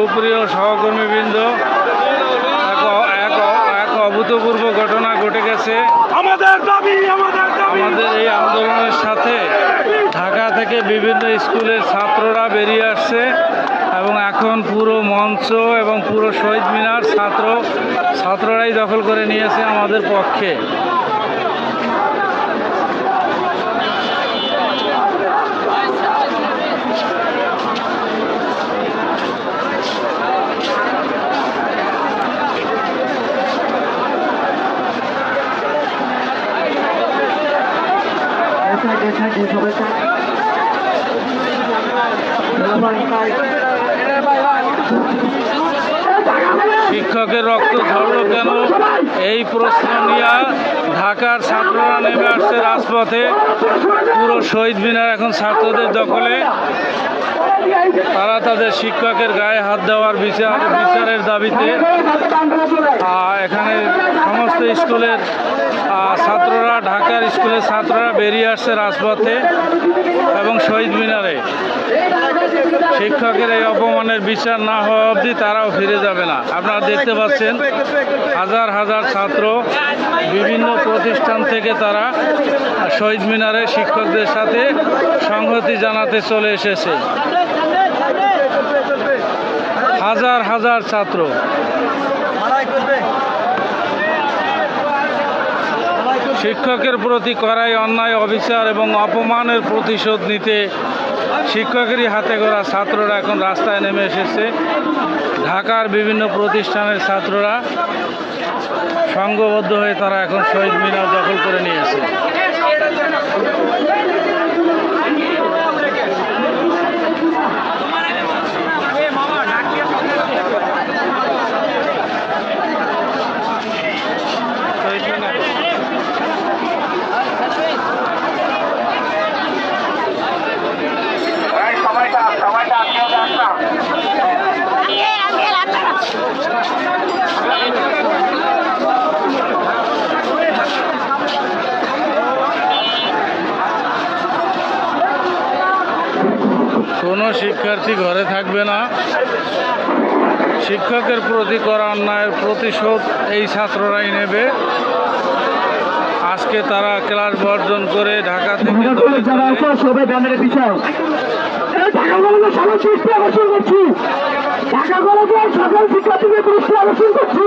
সুপ্রিয় সহকর্মীবৃন্দ এক এক এক অভূতপূর্ব ঘটনা ঘটে গেছে। আমাদের দাবি আমাদের আমাদের এই আন্দোলনের সাথে ঢাকা থেকে বিভিন্ন স্কুলের ছাত্ররা বেরিয়ে আসছে এবং এখন পুরো মঞ্চ এবং পুরো শহীদ মিনার ছাত্র ছাত্ররাই দখল করে নিয়েছে আমাদের পক্ষে। শিক্ষকের রক্ত ঝরলো কেন? এই প্রশ্ন নিয়ে ঢাকার ছাত্ররা নেমে আসছে রাজপথে। পুরো শহীদ মিনার এখন ছাত্রদের দখলে। তারা তাদের শিক্ষকের গায়ে হাত দেওয়ার বিচার বিচারের দাবিতে এখানে সমস্ত স্কুলের ছাত্ররা, ঢাকার স্কুলের ছাত্ররা বেরিয়ে আসছে রাজপথে এবং শহীদ মিনারে। শিক্ষকের এই অপমানের বিচার না হওয়া অবধি তারাও ফিরে যাবে না। আপনারা দেখতে পাচ্ছেন, হাজার হাজার ছাত্র বিভিন্ন প্রতিষ্ঠান থেকে তারা শহীদ মিনারে শিক্ষকদের সাথে সংহতি জানাতে চলে এসেছে। হাজার হাজার ছাত্র শিক্ষকের প্রতি করাই অন্যায়, অবিচার এবং অপমানের প্রতিশোধ নিতে শিক্ষকেরই হাতে গড়া ছাত্ররা এখন রাস্তায় নেমে এসেছে। ঢাকার বিভিন্ন প্রতিষ্ঠানের ছাত্ররা সংঘবদ্ধ হয়ে তারা এখন শহীদ মিনার দখল করে নিয়েছে। কোনো শিক্ষার্থী ঘরে থাকবে না। শিক্ষকের প্রতি করা অন্যায়ের প্রতিশোধ এই ছাত্ররাই নেবে। আজকে তারা ক্লাস বর্জন করে ঢাকা থেকে ঢাকা সবাই দৃষ্টি আকর্ষণ করছি। ঢাকা কলেজের সকল শিক্ষার্থীদের দৃষ্টি আকর্ষণ করছি।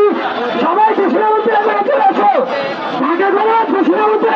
সবাই কৃষ্ণমন্ত্রী চলে আসো ঢাকা কলেজ কৃষ্ণমন্ত্রী